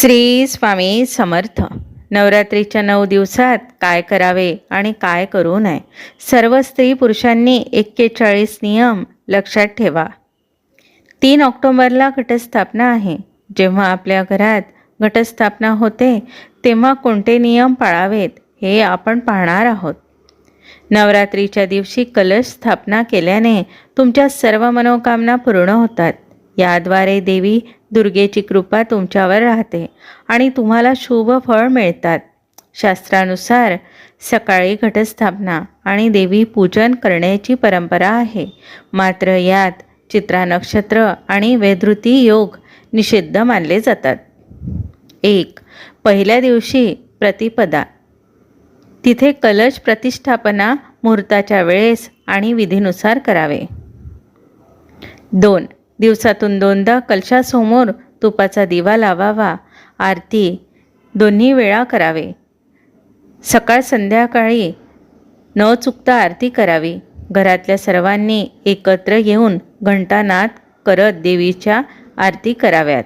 श्री स्वामी समर्थ. नवरात्रीच्या नऊ दिवसात काय करावे आणि काय करू नये? सर्व स्त्री पुरुषांनी एक्केचाळीस नियम लक्षात ठेवा. तीन ऑक्टोबरला घटस्थापना आहे. जेव्हा आपल्या घरात घटस्थापना होते तेव्हा कोणते नियम पाळावेत हे आपण पाहणार आहोत. नवरात्रीच्या दिवशी कलश स्थापना केल्याने तुमच्या सर्व मनोकामना पूर्ण होतात. याद्वारे देवी दुर्गेची कृपा तुमच्यावर राहते आणि तुम्हाला शुभ फळ मिळतात. शास्त्रानुसार सकाळी घटस्थापना आणि देवी पूजन करण्याची परंपरा आहे. मात्र यात चित्रा नक्षत्र आणि वैधृती योग निषिद्ध मानले जातात. एक पहिल्या दिवशी प्रतिपदा. तिथे कलश प्रतिष्ठापना मुहूर्ताच्या वेळेस आणि विधीनुसार करावे. दोन दिवसातून दोनदा कलशासमोर तुपाचा दिवा लावावा. आरती दोन्ही वेळा करावे. सकाळ संध्याकाळी न चुकता आरती करावी. घरातल्या सर्वांनी एकत्र येऊन घंटानाद करत देवीच्या आरती कराव्यात.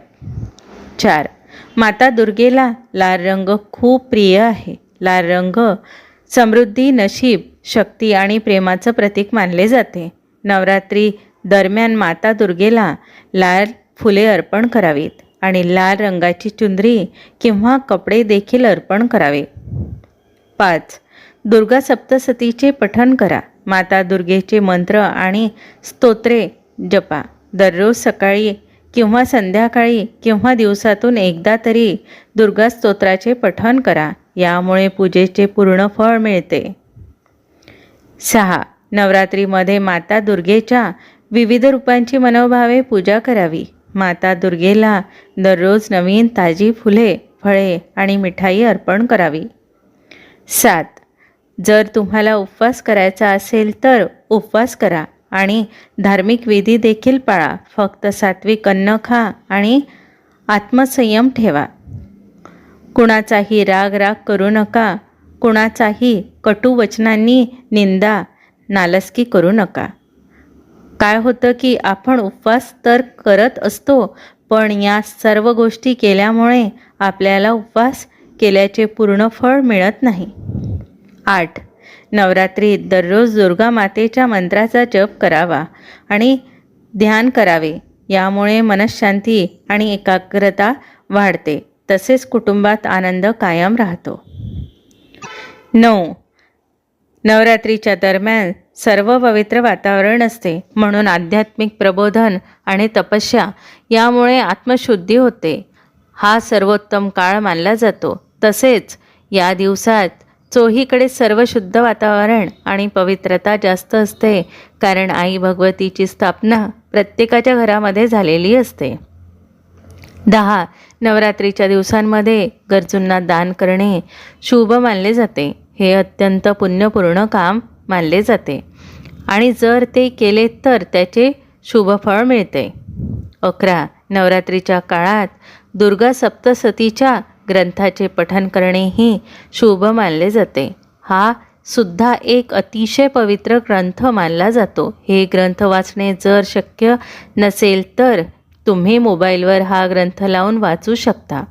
चार. माता दुर्गेला लाल रंग खूप प्रिय आहे. लाल रंग समृद्धी नशीब शक्ती आणि प्रेमाचं प्रतीक मानले जाते. नवरात्री दरम्यान माता दुर्गेला लाल फुले अर्पण करावीत आणि लाल रंगाची चुंदरी किंवा कपडे देखील अर्पण करावे. पाच दुर्गा सप्तसतीचे पठण करा. माता दुर्गेचे मंत्र आणि स्तोत्रे जपा. दररोज सकाळी किंवा संध्याकाळी किंवा दिवसातून एकदा तरी दुर्गा स्तोत्राचे पठण करा. यामुळे पूजेचे पूर्ण फळ मिळते. सहा नवरात्रीमध्ये माता दुर्गेच्या विविध रूपांची मनोभावे पूजा करावी. माता दुर्गेला दररोज नवीन ताजी फुले फळे आणि मिठाई अर्पण करावी. सात. जर तुम्हाला उपवास करायचा असेल तर उपवास करा आणि धार्मिक विधी देखील पाळा. फक्त सात्विक अन्न खा आणि आत्मसंयम ठेवा. कुणाचाही राग राग करू नका. कुणाचाही कटुवचनांनी निंदा नालस्की करू नका. काय होतं की आपण उपवास तर करत असतो पण या सर्व गोष्टी केल्यामुळे आपल्याला उपवास केल्याचे पूर्ण फळ मिळत नाही. आठ. नवरात्रीत दररोज दुर्गा मातेच्या मंत्राचा जप करावा आणि ध्यान करावे. यामुळे मनशांती आणि एकाग्रता वाढते. तसेच कुटुंबात आनंद कायम राहतो. नऊ. नवरात्रीच्या दरम्यान सर्व पवित्र वातावरण असते. म्हणून आध्यात्मिक प्रबोधन आणि तपस्या यामुळे आत्मशुद्धी होते. हा सर्वोत्तम काळ मानला जातो. तसेच या दिवसात चोहीकडे सर्व शुद्ध वातावरण आणि पवित्रता जास्त असते कारण आई भगवतीची स्थापना प्रत्येकाच्या घरामध्ये झालेली असते. दहा नवरात्रीच्या दिवसांमध्ये गरजूंना दान करणे शुभ मानले जाते. हे अत्यंत पुण्यपूर्ण काम मानले जाते. आणि जर ते केले तर त्याचे शुभफळ मिळते. अकरा. नवरात्रीच्या काळात दुर्गा सप्तसतीच्या ग्रंथाचे पठन करणेही शुभ मानले जाते. हा सुद्धा एक अतिशय पवित्र ग्रंथ मानला जातो. हे ग्रंथ वाचणे जर शक्य नसेल तर तुम्ही मोबाईलवर हा ग्रंथ लावून वाचू शकता.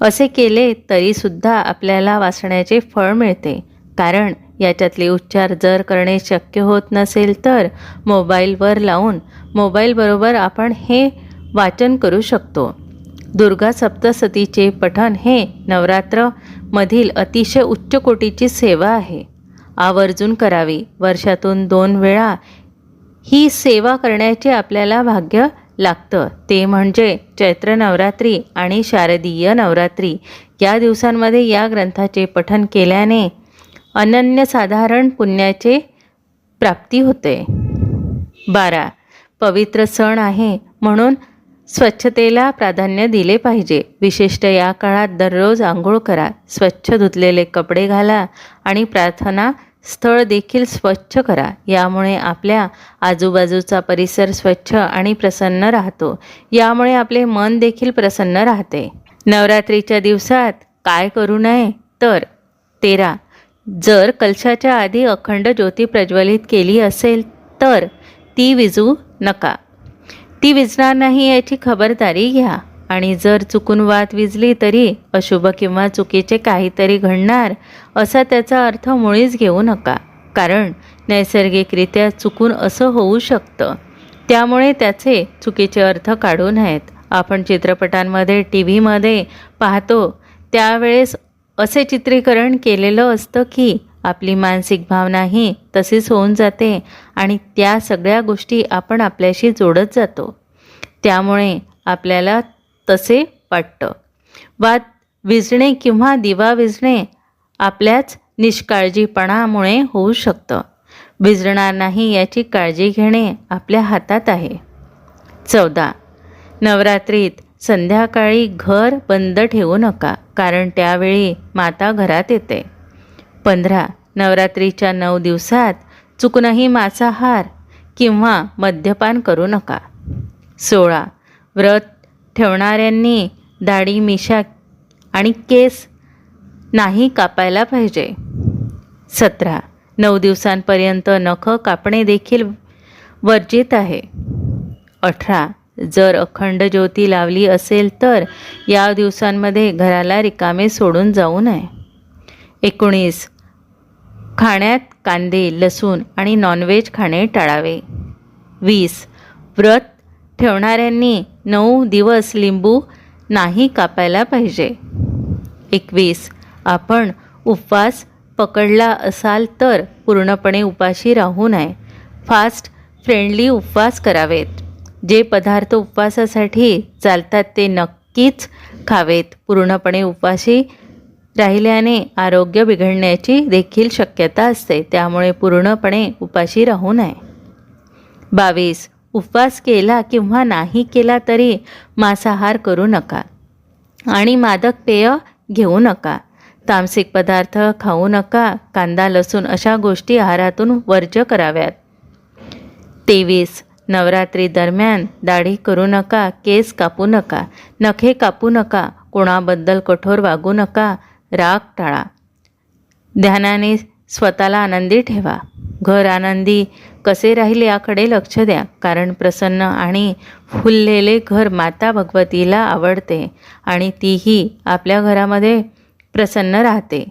असे केले तरीसुद्धा आपल्याला वाचण्याचे फळ मिळते. कारण याच्यातले उच्चार जर करणे शक्य होत नसेल तर मोबाईलवर लावून मोबाईलबरोबर आपण हे वाचन करू शकतो. दुर्गा सप्तसतीचे पठण हे नवरात्रमधील अतिशय उच्च कोटीची सेवा आहे. आवर्जून करावी. वर्षातून दोन वेळा ही सेवा करण्याचे आपल्याला भाग्य लागतं. ते म्हणजे चैत्र नवरात्री आणि शारदीय नवरात्री. या दिवसांमध्ये या ग्रंथाचे पठन केल्याने अनन्यसाधारण पुण्याचे प्राप्ती होते. बारा. पवित्र सण आहे म्हणून स्वच्छतेला प्राधान्य दिले पाहिजे. विशिष्ट या काळात दररोज आंघोळ करा. स्वच्छ धुतलेले कपडे घाला आणि प्रार्थना स्थळ देखील स्वच्छ करा. यामुळे आपल्या आजूबाजूचा परिसर स्वच्छ आणि प्रसन्न राहतो. यामुळे आपले मन देखील प्रसन्न राहते. नवरात्रीच्या दिवसात काय करू नये? तर तेरा. जर कलशाच्या आधी अखंड ज्योती प्रज्वलित केली असेल तर ती विजू नका. ती विजणार नाही याची खबरदारी घ्या. आणि जर चुकून वात विजली तरी अशुभ किंवा चुकीचे काहीतरी घडणार असा त्याचा अर्थ मुळीच घेऊ नका. कारण नैसर्गिकरित्या चुकून असं होऊ शकतं. त्यामुळे त्याचे चुकीचे अर्थ काढू नयेत. आपण चित्रपटांमध्ये टी व्हीमध्ये पाहतो त्यावेळेस असे चित्रीकरण केलेलं असतं की आपली मानसिक भावनाही तशीच होऊन जाते आणि त्या सगळ्या गोष्टी आपण आपल्याशी जोडत जातो. त्यामुळे आपल्याला तसे वाटतं. वाद विजणे किंवा दिवा विजणे आपल्याच निष्काळजीपणामुळे होऊ शकतं. विजणार नाही याची काळजी घेणे आपल्या हातात आहे. चौदा. नवरात्रीत संध्याकाळी घर बंद ठेवू नका कारण त्यावेळी माता घरात येते. पंधरा. नवरात्रीच्या नऊ दिवसात चुकूनही मांसाहार किंवा मद्यपान करू नका. सोळा. व्रत ठेवणाऱ्यांनी दाढी मिशा आणि केस नाही कापायला पाहिजे. सतरा. नऊ दिवसांपर्यंत नख कापणे देखील वर्जित आहे. अठरा. जर अखंड ज्योती लावली असेल तर या दिवसांमध्ये घराला रिकामे सोडून जाऊ नये. एकोणीस. खाण्यात कांदे लसूण आणि नॉनव्हेज खाणे टाळावे. वीस. व्रत ठेवणाऱ्यांनी नऊ दिवस लिंबू नाही कापायला पाहिजे. एकवीस आपण उपवास पकडला असाल तर पूर्णपणे उपाशी राहू नये. फास्ट फ्रेंडली उपवास करावेत. जे पदार्थ उपवासासाठी चालतात ते नक्कीच खावेत. पूर्णपणे उपाशी राहिल्याने आरोग्य बिघडण्याची देखील शक्यता असते. त्यामुळे पूर्णपणे उपाशी राहू नये. बावीस उपवास केला किंवा नाही केला तरी मांसाहार करू नका. आणि मादक पेय घेऊ नका. तामसिक पदार्थ खाऊ नका. कांदा लसूण अशा गोष्टी आहारातून वर्ज्य कराव्यात. तेवीस. नवरात्री दरम्यान दाढी करू नका. केस कापू नका. नखे कापू नका. कोणाबद्दल कठोर वागू नका. राग टाळा. ध्यानाने स्वतःला आनंदी ठेवा. घर आनंदी कसे राहील याकडे लक्ष द्या कारण प्रसन्न आणि फुललेले घर माता भगवतीला आवडते आणि तीही आपल्या घरामध्ये प्रसन्न राहते.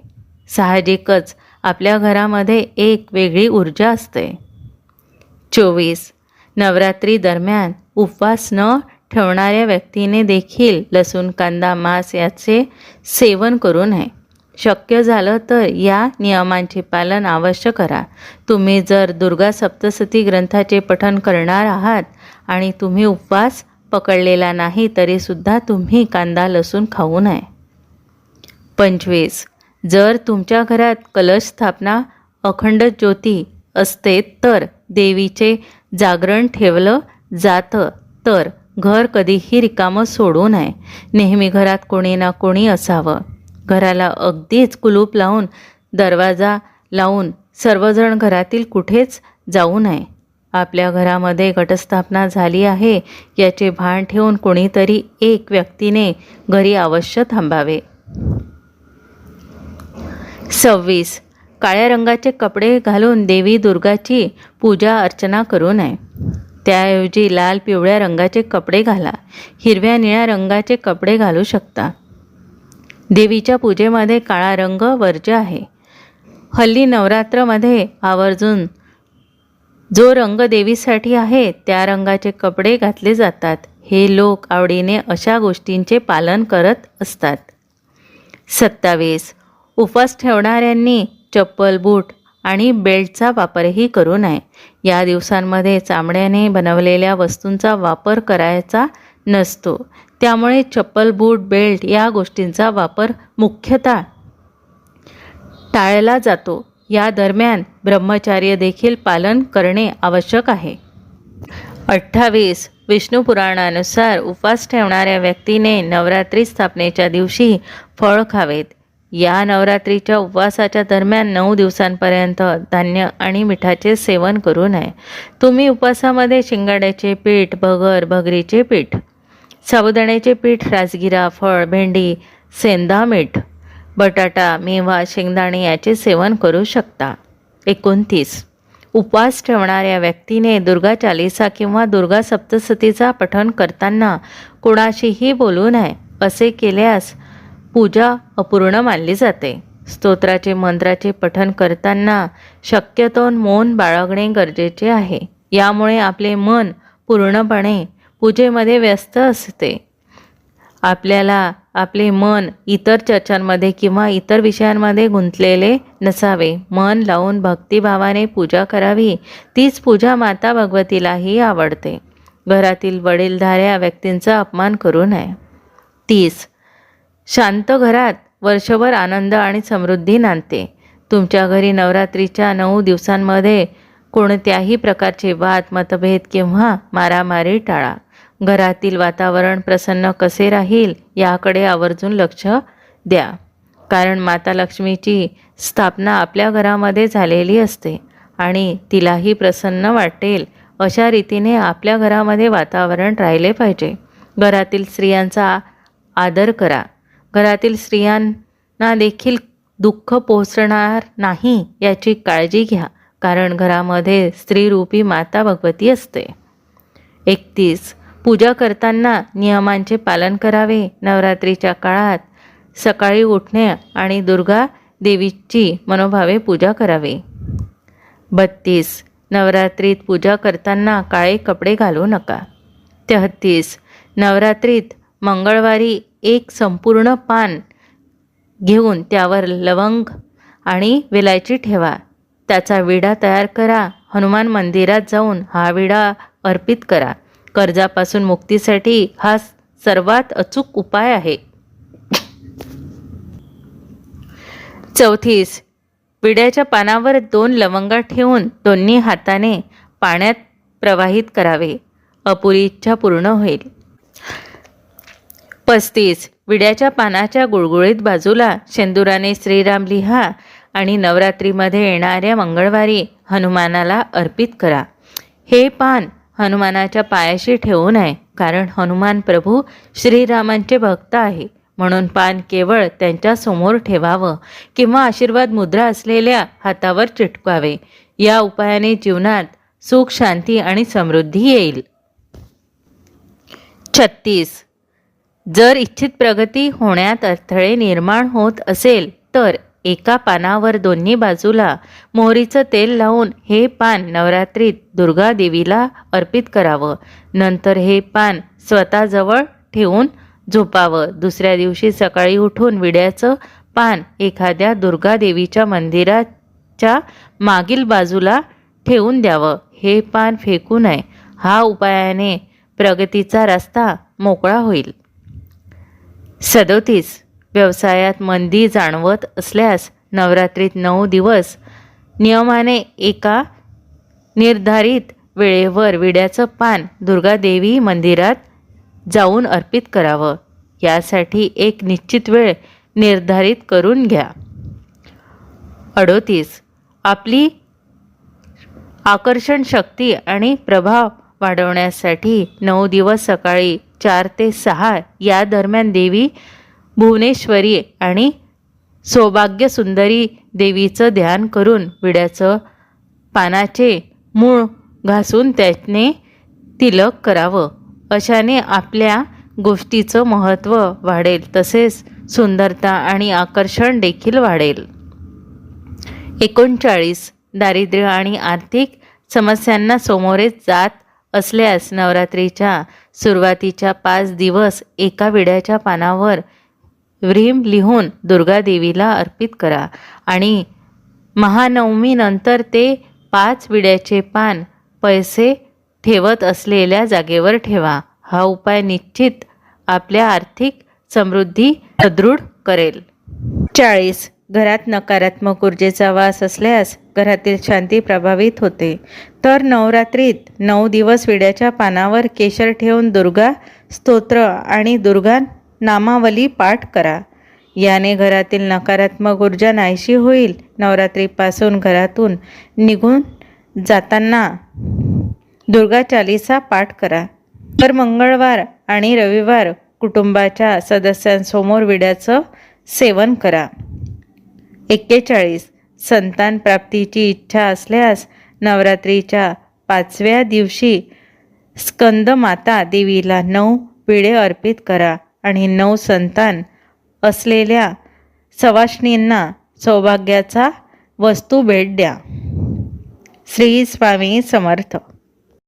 साहजिकच आपल्या घरामध्ये एक वेगळी ऊर्जा असते. चोवीस. नवरात्री दरम्यान उपवास न ठेवणाऱ्या व्यक्तीने देखील लसूण कांदा मांस याचे सेवन करू नये. शक्य झालं तर या नियमांचे पालन अवश्य करा. तुम्ही जर दुर्गा सप्तसती ग्रंथाचे पठण करणार आहात आणि तुम्ही उपवास पकडलेला नाही तरीसुद्धा तुम्ही कांदा लसूण खाऊ नये. पंचवीस. जर तुमच्या घरात कलश स्थापना अखंड ज्योती असते तर देवीचे जागरण ठेवलं जातं तर घर कधीही रिकामं सोडू नये. नेहमी घरात कोणी ना कोणी असावं. घराला अगदीच कुलूप लावून दरवाजा लावून सर्वजण घरातील कुठेच जाऊ नये. आपल्या घरामध्ये घटस्थापना झाली आहे याचे भान ठेवून कोणीतरी एक व्यक्तीने घरी अवश्य थांबावे. सव्वीस. काळ्या रंगाचे कपडे घालून देवी दुर्गाची पूजा अर्चना करू नये. त्याऐवजी लाल पिवळ्या रंगाचे कपडे घाला. हिरव्या निळ्या रंगाचे कपडे घालू शकता. देवीच्या पूजेमध्ये काळा रंग वर्ज्य आहे. हल्ली नवरात्रमध्ये आवर्जून जो रंग देवीसाठी आहे त्या रंगाचे कपडे घातले जातात. हे लोक आवडीने अशा गोष्टींचे पालन करत असतात. सत्तावीस. उपवास ठेवणाऱ्यांनी चप्पल बूट आणि बेल्टचा वापरही करू नये. या दिवसांमध्ये चामड्याने बनवलेल्या वस्तूंचा वापर करायचा नसतो. त्यामुळे चप्पल बूट बेल्ट या गोष्टींचा वापर मुख्यतः टाळला जातो. या दरम्यान ब्रह्मचार्य देखील पालन करणे आवश्यक आहे. अठ्ठावीस. विष्णू पुराणानुसार उपवास ठेवणाऱ्या व्यक्तीने नवरात्री स्थापनेच्या दिवशी फळ खावेत. या नवरात्रीच्या उपवासाच्या दरम्यान नऊ दिवसांपर्यंत धान्य आणि मिठाचे सेवन करू नये. तुम्ही उपवासामध्ये शिंगाड्याचे पीठ भगर भगरीचे पीठ साबुदाण्याचे पीठ राजगिरा फळ भेंडी सेंदा मीठ बटाटा मेवा शेंगदाणे याचे सेवन करू शकता. एकोणतीस. उपवास ठेवणाऱ्या व्यक्तीने दुर्गा चालिसा किंवा दुर्गा सप्तसतीचा पठण करताना कोणाशीही बोलू नये असे केल्यास पूजा अपूर्ण मानली जाते. स्तोत्राचे मंत्राचे पठण करताना शक्यतो मौन बाळगणे गरजेचे आहे. यामुळे आपले मन पूर्णपणे पूजेमध्ये व्यस्त असते. आपल्याला आपले मन इतर चर्चांमध्ये किंवा इतर विषयांमध्ये गुंतलेले नसावे. मन लावून भक्तिभावाने पूजा करावी. तीच पूजा माता भगवतीलाही आवडते. घरातील वडीलधाऱ्या व्यक्तींचा अपमान करू नये. तीस. शांत घरात वर्षभर आनंद आणि समृद्धी नांदते. तुमच्या घरी नवरात्रीच्या नऊ दिवसांमध्ये कोणत्याही प्रकारचे वाद मतभेद किंवा मारामारी टाळा. घरातील वातावरण प्रसन्न कसे राहील याकडे आवर्जून लक्ष द्या. कारण माता लक्ष्मीची स्थापना आपल्या घरामध्ये झालेली असते आणि तिलाही प्रसन्न वाटेल अशा रीतीने आपल्या घरामध्ये वातावरण राहिले पाहिजे. घरातील स्त्रियांचा आदर करा. घरातील स्त्रियांना देखील दुःख पोहोचणार नाही याची काळजी घ्या कारण घरामध्ये स्त्रीरूपी माता भगवती असते. एकतीस. पूजा करताना नियमांचे पालन करावे. नवरात्रीच्या काळात सकाळी उठणे आणि दुर्गा देवीची मनोभावे पूजा करावी. बत्तीस नवरात्रीत पूजा करताना काळे कपडे घालू नका. तेहत्तीस नवरात्रीत मंगळवारी एक संपूर्ण पान घेऊन त्यावर लवंग आणि विलायची ठेवा. त्याचा विडा तयार करा. हनुमान मंदिरात जाऊन हा विडा अर्पित करा. कर्जापासून मुक्तीसाठी हा सर्वात अचूक उपाय आहे. चौथीस विड्याच्या पानावर दोन लवंगा ठेवून दोन्ही हाताने पाण्यात प्रवाहित करावे. अपुरी इच्छा पूर्ण होईल. पस्तीस विड्याच्या पानाच्या गुळगुळीत बाजूला शेंदुराने श्रीराम लिहा आणि नवरात्रीमध्ये येणाऱ्या मंगळवारी हनुमानाला अर्पित करा. हे पान हनुमानाच्या पायाशी ठेवू नये कारण हनुमान प्रभू श्रीरामांचे भक्त आहे. म्हणून पान केवळ त्यांच्यासमोर ठेवावं किंवा आशीर्वाद मुद्रा असलेल्या हातावर चिटकावे. या उपायाने जीवनात सुख शांती आणि समृद्धी येईल. छत्तीस. जर इच्छित प्रगती होण्यात अडथळे निर्माण होत असेल तर एका पानावर दोन्ही बाजूला मोहरीचं तेल लावून हे पान नवरात्रीत दुर्गा देवीला अर्पित करावं. नंतर हे पान स्वतःजवळ ठेवून झोपावं. दुसऱ्या दिवशी सकाळी उठून विड्याचं पान एखाद्या दुर्गा देवीच्या मंदिराच्या मागील बाजूला ठेवून द्यावं. हे पान फेकू नये. हा उपायाने प्रगतीचा रस्ता मोकळा होईल. सदोतीस व्यवसायात मंदी जाणवत असल्यास नवरात्रीत नऊ दिवस नियमाने एका निर्धारित वेळेवर विड्याचं पान दुर्गादेवी मंदिरात जाऊन अर्पित करावं. यासाठी एक निश्चित वेळ निर्धारित करून घ्या. अडोतीस. आपली आकर्षण शक्ती आणि प्रभाव वाढवण्यासाठी नऊ दिवस सकाळी चार ते सहा या दरम्यान देवी भुवनेश्वरी आणि सौभाग्य सुंदरी देवीचं ध्यान करून विड्याचं पानाचे मूळ घासून त्याने तिलक करावं. अशाने आपल्या गोष्टीचं महत्त्व वाढेल तसेच सुंदरता आणि आकर्षण देखील वाढेल. एकोणचाळीस दारिद्र्य आणि आर्थिक समस्यांना सामोरे जात असल्यास नवरात्रीच्या सुरुवातीच्या पाच दिवस एका विड्याच्या पानावर व्रीम लिहून दुर्गादेवीला अर्पित करा. आणि महानवमीनंतर ते पाच विड्याचे पान पैसे ठेवत असलेल्या जागेवर ठेवा. हा उपाय निश्चित आपल्या आर्थिक समृद्धी सदृढ करेल. चाळीस. घरात नकारात्मक ऊर्जेचा वास असल्यास घरातील शांती प्रभावित होते. तर नवरात्रीत नऊ दिवस विड्याच्या पानावर केशर ठेवून दुर्गा स्तोत्र आणि दुर्गा नामावली पाठ करा. याने घरातील नकारात्मक ऊर्जा नाहीशी होईल. नवरात्रीपासून घरातून निघून जाताना दुर्गा चालिसा पाठ करा. तर मंगळवार आणि रविवार कुटुंबाच्या सदस्यांसमोर विड्याचं सेवन करा. एक्केचाळीस. संतान प्राप्तीची इच्छा असल्यास नवरात्रीच्या पाचव्या दिवशी स्कंदमाता देवीला नऊ विडे अर्पित करा. आणि नऊ संतान असलेल्या सवाष्णींना सौभाग्याचा वस्तू भेट द्या. श्री स्वामी समर्थ.